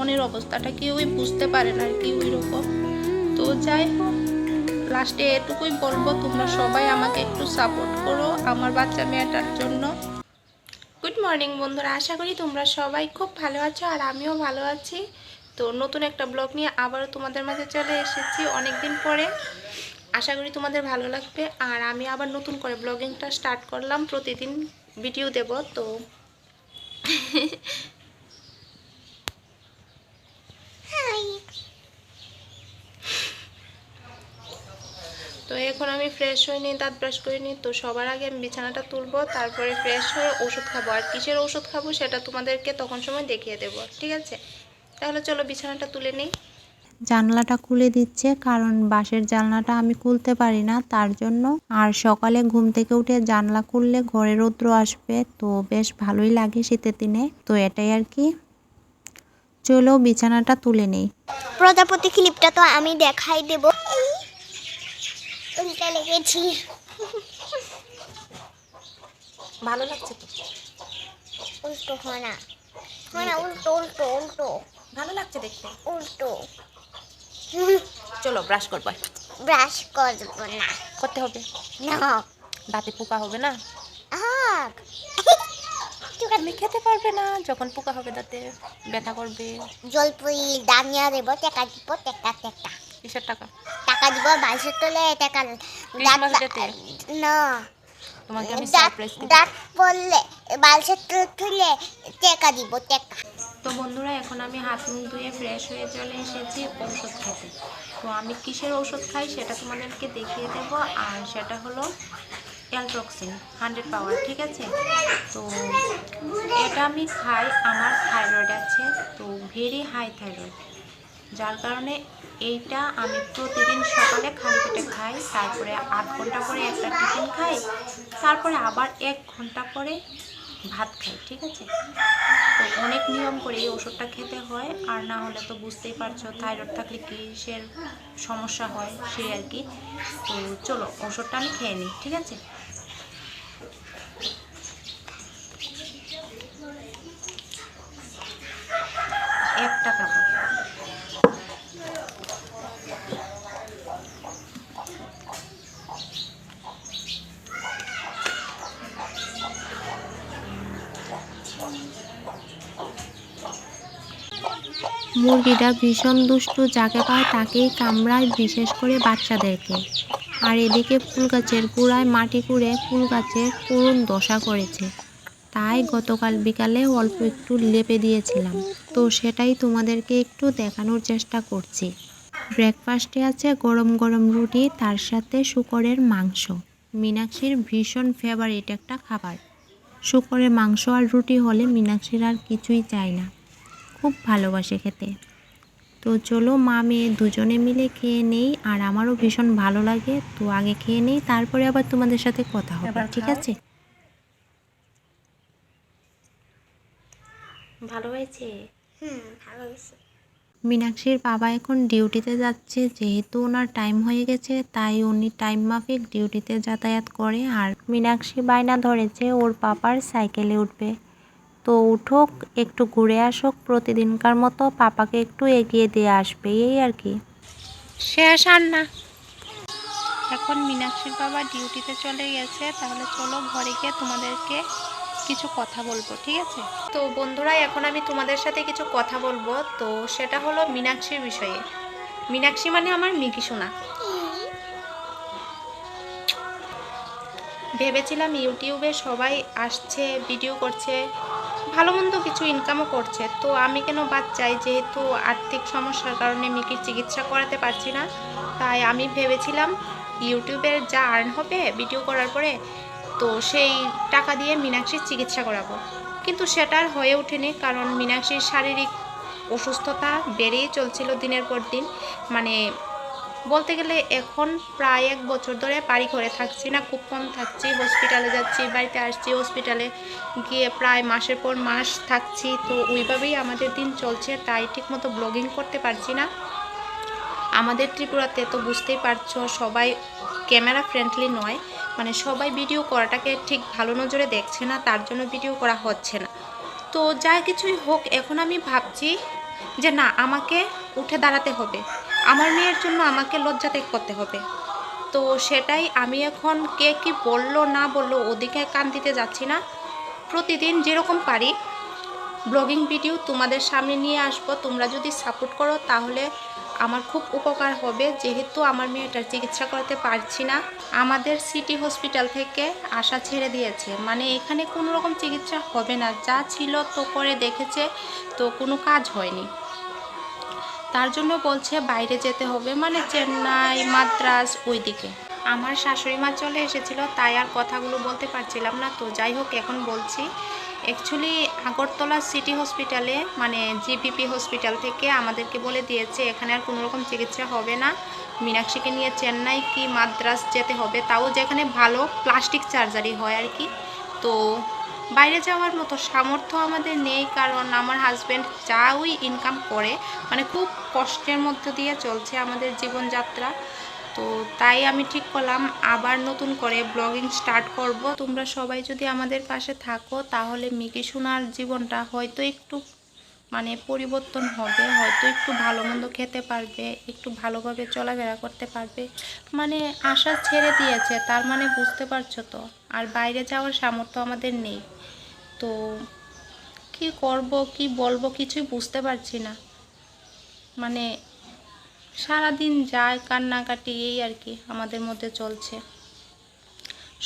মনের অবস্থাটা কেউই বুঝতে পারে না আর কি ওই রকম তো যাই হোক লাস্টে এটুকুই বলব, তোমরা সবাই আমাকে একটু সাপোর্ট করো আমার বাচ্চা মেয়েটার জন্য। গুড মর্নিং বন্ধুরা, আশা করি তোমরা সবাই খুব ভালো আছো আর আমিও ভালো আছি। তো নতুন একটা ব্লগ নিয়ে আবারও তোমাদের মাঝে চলে এসেছি অনেক দিন পরে। আশা করি তোমাদের ভালো লাগবে। আর আমি আবার নতুন করে ব্লগিংটা স্টার্ট করলাম, প্রতিদিন ভিডিও দেব, তো তো এখন আমি ফ্রেশ হয়ে নিই দাঁত ব্রাশ করে নিই। তো সবার আগে আমি বিছানাটা তুলবো তারপরে ফ্রেশ হয়ে ওষুধ খাব। আর কিসের ওষুধ খাব সেটা তোমাদেরকে তখন সময় দেখিয়ে দেবো ঠিক আছে? তাহলে চলো বিছানাটা তুলে নিই। জানলাটা খুলে দিচ্ছে কারণ বাঁশের জানলাটা আমি খুলতে পারি না তার জন্য। আর সকালে ঘুম থেকে উঠে জানলা খুললে ঘরে রৌদ্র আসবে তো বেশ ভালোই লাগে শীতের দিনে। তো এটাই আর কি। চলো বিছানাটা তুলে নেই। প্রজাপতি ক্লিপটা তো আমি দেখাই দেব। উল্টা লেগেছি। ভালো লাগছে তো? উল্টো হনা হনা উল্টো উল্টো উল্টো। ভালো লাগছে দেখতে? উল্টো। চলো ব্রাশ করব। ব্রাশ করব না। করতে হবে? না। দাঁতে পোকা হবে না? তুমি খেতে পারবে না যখন পোকা হবে দাঁতে ব্যথা করবে। জলপুরি দামিয়া দেব টেকা দিব টেকা টেকা। কিসের টাকা? টাকা দিব বাইশে তোলে টাকা না। তোমাকে আমি সারপ্রাইজ দেব। দাঁত পড়লে বাইশে তুলে টেকা দিব টেকা। তো বন্ধুরা এখন আমি হাত মুখ ধুয়ে ফ্রেশ হয়ে চলে এসেছি ঔষধ খেতে। তো আমি কিসের ঔষধ খাই সেটা তোমাদেরকে দেখিয়ে দেব আর সেটা হলো অ্যালট্রক্সিন হান্ড্রেড পাওয়ার ঠিক আছে? তো এটা আমি খাই আমার থাইরয়েড আছে তো ভেরি হাই থাইরয়েড যার কারণে এইটা আমি প্রতিদিন সকালে খালি পেটে খাই, তারপরে আধ ঘণ্টা পরে একটা টিফিন খাই, তারপরে আবার এক ঘণ্টা পরে ভাত খাই, ঠিক আছে? তো অনেক নিয়ম করে এই ওষুধটা খেতে হয়, আর না হলে তো বুঝতেই পারছ থাইরয়েড থাকলে কিসের সমস্যা হয়, সেই আর কি। তো চলো, ওষুধটা আমি খেয়ে নিই, ঠিক আছে? একটা খাব মুরগিটা ভীষণ দুষ্টু, যাকে পায় তাকেই কামড়ায়, বিশেষ করে বাচ্চাদেরকে। আর এদিকে ফুল গাছের গোড়ায় মাটি কুড়ে ফুল গাছের করুণ দশা করেছে। তাই গতকাল বিকালে অল্প একটু লেপে দিয়েছিলাম। তো সেটাই তোমাদেরকে একটু দেখানোর চেষ্টা করছি। ব্রেকফাস্টে আছে গরম গরম রুটি, তার সাথে শুকরের মাংস। মীনাক্ষীর ভীষণ ফেভারিট একটা খাবার। শুকরের মাংস আর রুটি হলে মীনাক্ষীর আর কিছুই চাই না। খুব ভালোবাসে খেতে। তো চলো মা মেয়ে দুজনে মিলে খেয়ে নেই আর আমারও ভীষণ ভালো লাগে তো আগে খেয়ে নেই তারপরে আবার তোমাদের সাথে কথা হবে ঠিক আছে? ভালো হয়েছে? হুম ভালো হয়েছে। মীনাক্ষীর বাবা এখন ডিউটিতে যাচ্ছে যেহেতু ওনার টাইম হয়ে গেছে তাই উনি টাইম মাফিক ডিউটিতে যাতায়াত করে আর মীনাক্ষী বায়না ধরেছে ওর পাপার সাইকেলে উঠবে। তো উঠোক একটু ঘুরে আসুক প্রতিদিনকার মতো পাপাকে একটু এগিয়ে দিয়ে আসবে এই আর কি। শেষ আর না। এখন মীনাক্ষীর বাবা ডিউটিতে চলে গেছে তাহলে চলো ঘরে গিয়ে তোমাদেরকে কিছু কথা বলব ঠিক আছে? তো বন্ধুরা এখন আমি তোমাদের সাথে কিছু কথা বলব। তো সেটা হলো মীনাক্ষীর বিষয়ে। মীনাক্ষী মানে আমার মিকি সোনা। ভেবেছিলাম ইউটিউবে সবাই আসছে ভিডিও করছে। ভালো মন্দ কিছু ইনকামও করছে। তো আমি কেন বাদ চাই যেহেতু আর্থিক সমস্যার কারণে মিকির চিকিৎসা করাতে পারছি না, তাই আমি ভেবেছিলাম ইউটিউবের যা আর্ন হবে ভিডিও করার পরে, তো সেই টাকা দিয়ে মীনাক্ষীর চিকিৎসা করাবো। কিন্তু সেটা আর হয়ে ওঠেনি, কারণ মীনাক্ষীর শারীরিক অসুস্থতা বেড়েই চলছিল দিনের পর দিন। মানে বলতে গেলে এখন প্রায় এক বছর ধরে বাড়ি ঘরে থাকছি না, খুব কম থাকছি। হসপিটালে যাচ্ছি, বাড়িতে আসছি হসপিটালে গিয়ে প্রায় মাসের পর মাস থাকছি। তো ওইভাবেই আমাদের দিন চলছে, তাই ঠিকমতো ব্লগিং করতে পারছি না। আমাদের ত্রিপুরাতে তো বুঝতেই পারছ, সবাই ক্যামেরা ফ্রেন্ডলি নয়। মানে সবাই ভিডিও করাটাকে ঠিক ভালো নজরে দেখছে না, তার জন্য ভিডিও করা হচ্ছে না। তো যা কিছুই হোক, এখন আমি ভাবছি যে না, আমাকে উঠে দাঁড়াতে হবে। আমার মেয়ের জন্য আমাকে লজ্জা ত্যাগ করতে হবে। তো সেটাই আমি এখন কে কি বলল, না বলল, ওদিকে কান দিতে যাচ্ছি না। প্রতিদিন যেরকম পারি ব্লগিং ভিডিও তোমাদের সামনে নিয়ে আসব। তোমরা যদি সাপোর্ট করো তাহলে আমার খুব উপকার হবে। যেহেতু আমার মেয়েটার চিকিৎসা করাতে পারছি না, আমাদের সিটি হসপিটাল থেকে আশা ছেড়ে দিয়েছে। মানে এখানে কোনো রকম চিকিৎসা হবে না। যা ছিল তো করে দেখেছে, তো কোনো কাজ হয়নি। তার জন্য বলছে বাইরে যেতে হবে মানে চেন্নাই মাদ্রাজ ওইদিকে। আমার শাশুড়ি মা চলে এসেছিল, তাই আর কথাগুলো বলতে পারছিলাম না। তো যাই হোক, এখন বলছি অ্যাকচুয়ালি আগরতলা সিটি হসপিটালে মানে জিপিপি হসপিটাল থেকে আমাদেরকে বলে দিয়েছে, এখানে আর কোনো রকম চিকিৎসা হবে না। মীনাক্ষীকে নিয়ে চেন্নাই কি মাদ্রাস যেতে হবে, তাও যেখানে ভালো প্লাস্টিক সার্জারি হয় আর কি। তো বাইরে যাওয়ার মতো সামর্থ্য আমাদের নেই, কারণ আমার হাজব্যান্ড যা ওই ইনকাম করে মানে খুব কষ্টের মধ্য দিয়ে চলছে আমাদের জীবনযাত্রা। তো তাই আমি ঠিক করলাম, আবার নতুন করে ব্লগিং স্টার্ট করব। তোমরা সবাই যদি আমাদের পাশে থাকো, তাহলে মিকি সোনার জীবনটা হয়তো একটু মানে পরিবর্তন হবে, হয়তো একটু ভালো মন্দ খেতে পারবে, একটু ভালোভাবে চলাফেরা করতে পারবে। মানে আশা ছেড়ে দিয়েছে, তার মানে বুঝতে পারছ তো? আর বাইরে যাওয়ার সামর্থ্য আমাদের নেই। তো কি করব, কি বলব কিছুই বুঝতে পারছি না। মানে সারাদিন যায়, কান্নাকাটি এই আর কি আমাদের মধ্যে চলছে।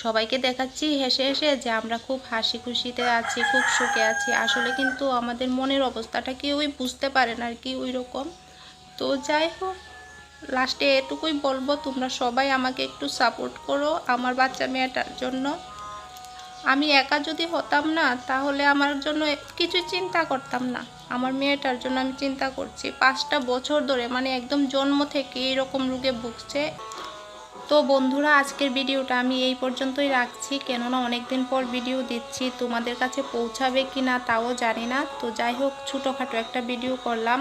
সবাইকে দেখাচ্ছি, হেসে হেসে যে আমরা খুব হাসি খুশিতে আছি, খুব সুখে আছি। আসলে কিন্তু আমাদের মনের অবস্থাটা কেউই বুঝতে পারে না আর কি ওই রকম তো যাই হোক, লাস্টে এটুকুই বলব, তোমরা সবাই আমাকে একটু সাপোর্ট করো আমার বাচ্চা মেয়েটার জন্য। আমি একা যদি হতাম না, তাহলে আমার জন্য কিছু চিন্তা করতাম না। আমার মেয়েটার জন্য আমি চিন্তা করছি। পাঁচটা বছর ধরে মানে একদম জন্ম থেকে এরকম রোগে ভুগছে। তো বন্ধুরা, আজকের ভিডিওটা আমি এই পর্যন্তই রাখছি। কেননা অনেক দিন পর ভিডিও দিচ্ছি, তোমাদের কাছে পৌঁছাবে কি না তাও জানি না। তো যাই হোক, ছোটোখাটো একটা ভিডিও করলাম।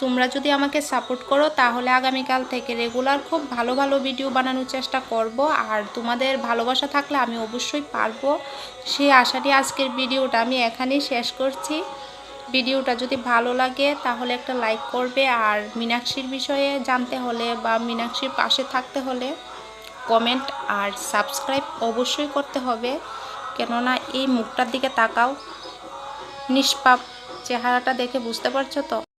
তোমরা যদি আমাকে সাপোর্ট করো, তাহলে আগামীকাল থেকে রেগুলার খুব ভালো ভালো ভিডিও বানানোর চেষ্টা করব। আর তোমাদের ভালোবাসা থাকলে আমি অবশ্যই পারব। সেই আশাটি আজকের ভিডিওটা আমি এখানেই শেষ করছি। ভিডিওটা যদি ভালো লাগে, তাহলে একটা লাইক করবে। আর মীনাক্ষীর বিষয়ে জানতে হলে বা মীনাক্ষীর পাশে থাকতে হলে কমেন্ট আর সাবস্ক্রাইব অবশ্যই করতে হবে। কেননা এই মুখটার দিকে তাকাও। নিষ্পাপ চেহারাটা দেখে বুঝতে পারছ তো?